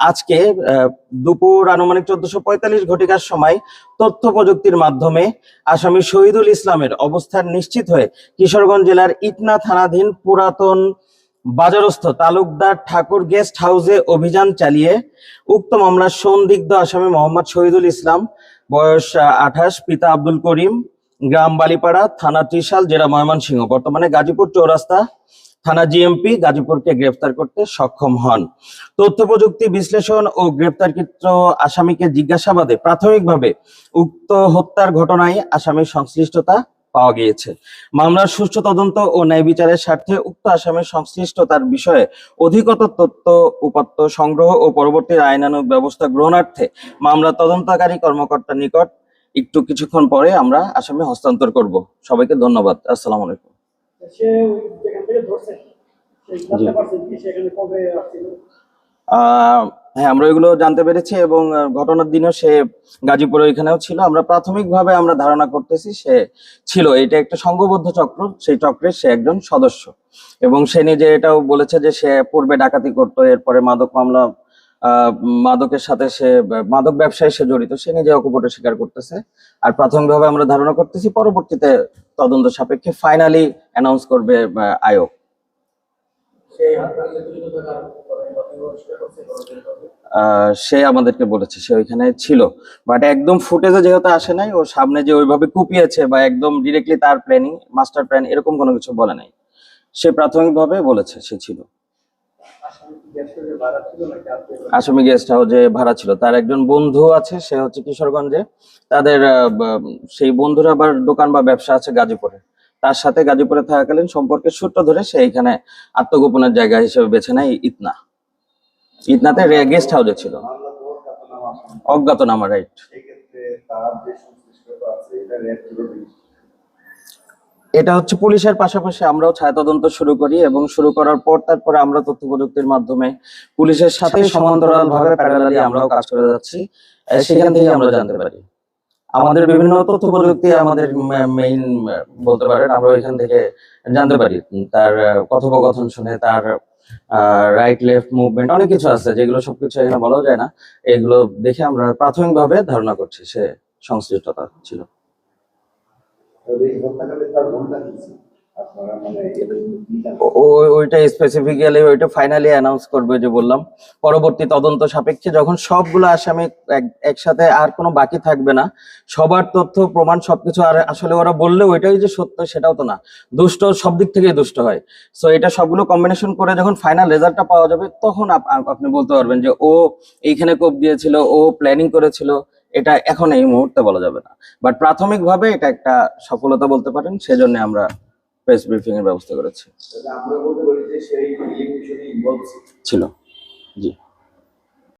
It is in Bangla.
আজকে দুপুর আনুমানিক চোদ্দশো পঁয়তাল্লিশ ঘটিকার সময় তথ্য প্রযুক্তির মাধ্যমে আসামি শহীদুল ইসলামের অবস্থান নিশ্চিত হয়ে কিশোরগঞ্জ জেলার ইটনা থানাধীন পুরাতন বাজারস্থ তালুকদার ঠাকুর গেস্ট হাউসে অভিযান চালিয়ে উক্ত মামলার সন্দিগ্ধ আসামি মোহাম্মদ শহীদুল ইসলাম, বয়স আঠাশ, পিতা আব্দুল করিম, গ্রাম বালিপাড়া, থানা ত্রিশাল, জেলা ময়মনসিংহ, বর্তমানে গাজীপুর চৌরাস্তা। থানা জিএমপি গাজীপুরকে গ্রেফতার করতে সক্ষম হন। তথ্য প্রযুক্তি বিশ্লেষণ ও গ্রেপ্তারকৃত আসামিকে জিজ্ঞাসাবাদে প্রাথমিকভাবে উক্ত হত্যার ঘটনায় আসামির সংশ্লিষ্টতা পাওয়া গিয়েছে। মামলার সুষ্ঠু তদন্ত ও ন্যায় বিচারের স্বার্থে উক্ত আসামির সংশ্লিষ্টতার বিষয়ে অধিকতর তথ্য, উপাত্ত সংগ্রহ ও পরবর্তী আইনানুগ ব্যবস্থা গ্রহণার্থে মামলা তদন্তকারী কর্মকর্তার নিকট একটু কিছুক্ষণ পরে আমরা আসামি হস্তান্তর করব। সবাইকে ধন্যবাদ। আসসালামু আলাইকুম। সে যেখান থেকে ধরছে হ্যাঁ আমরা এগুলো জানতে পেরেছি এবং ঘটনার দিনও সে গাজীপুরে এখানেও ছিল। আমরা প্রাথমিকভাবে আমরা ধারণা করতেছি সে ছিল। এটা একটা সংঘবদ্ধ চক্র। সেই চক্রের সে একজন সদস্য। এবং সে নিজে এটাও বলেছে যে সে পূর্বে ডাকাতি করতো এরপরে মাদক মামলা মাদকের সাথে সে মাদক ব্যবসায় সে জড়িত সে নিজে অকপটে স্বীকার করতেছে। আর প্রাথমিকভাবে আমরা ধারণা করতেছি পরবর্তীতে তদন্ত সাপেক্ষে ফাইনালি অ্যানাউন্স করবে আয়োগ সে আমাদেরকে বলেছে সে ওইখানে ছিল। বাট একদম ফুটেজে যেহেতু আসে নাই ও সামনে যে ওইভাবে কুপিয়েছে বা একদম ডিরেক্টলি তার প্ল্যানিং মাস্টার প্ল্যান এরকম কোনো কিছু বলে নাই। সে প্রাথমিকভাবে বলেছে সে ছিল। আসামি গেস্ট হাউসে ভাড়া ছিল। তার একজন বন্ধু আছে, সে হচ্ছে কিশোরগঞ্জে। তাদের সেই বন্ধুর আবার দোকান বা ব্যবসা আছে গাজীপুরে। তার সাথে গাজীপুরে থাকাকালীন সম্পর্কের সূত্র ধরে সে এখানে আত্মগোপনের জায়গা হিসেবে বেছে নেয় ইতনা। ইতনাতে গেস্ট হাউসে ছিল। অজ্ঞাতনামা রাইট সেক্ষেত্রে তার যে সংশ্লিষ্টতা আছে এটা হচ্ছে পুলিশের পাশাপাশি আমরাও ছায়া তদন্ত শুরু করি এবং শুরু করার পর তারপরে আমরা তথ্য প্রযুক্তির মাধ্যমে পুলিশের সাথে সমান্তরাল ভাবে প্যারালালি আমরাও কাজ করে যাচ্ছি সেখান থেকে আমরা জানতে পারি। আমাদের বিভিন্ন তথ্য প্রযুক্তি আমাদের মেইন বলতে পারেন আমরা এখান থেকে জানতে পারি। তার কথোপকথন শুনে তার রাইট লেফট মুভমেন্ট অনেক কিছু আছে যেগুলো সবকিছু এখানে বলা যায় না। এগুলো দেখে আমরা প্রাথমিকভাবে ধারণা করছি সে সংশ্লিষ্টতা ছিল। তাহলে মানে ওইটা স্পেসিফিক্যালি ওইটা ফাইনালি পরবর্তী তদন্ত সাপেক্ষে যখন সবগুলো আসামি একসাথে আর কোনো বাকি থাকবে না, সবার তথ্য, প্রমাণ সবকিছু আর আসলে ওরা বললে ওইটাই যে সত্য সেটাও তো না। দুষ্ট সব দিক থেকেই দুষ্ট হয়। সো এটা সবগুলো কম্বিনেশন করে যখন ফাইনাল রেজাল্টটা পাওয়া যাবে, তখন আপ- আপ- আপনি বলতে পারবেন যে ও এইখানে কোপ দিয়েছিল, ও প্ল্যানিং করেছিল। এটা এখন এই মুহূর্তে বলা যাবে না। বাট প্রাথমিকভাবে এটা একটা সফলতা বলতে পারেন সেজন্য আমরা প্রেস ব্রিফিং এর ব্যবস্থা করেছি। ছিল। জি।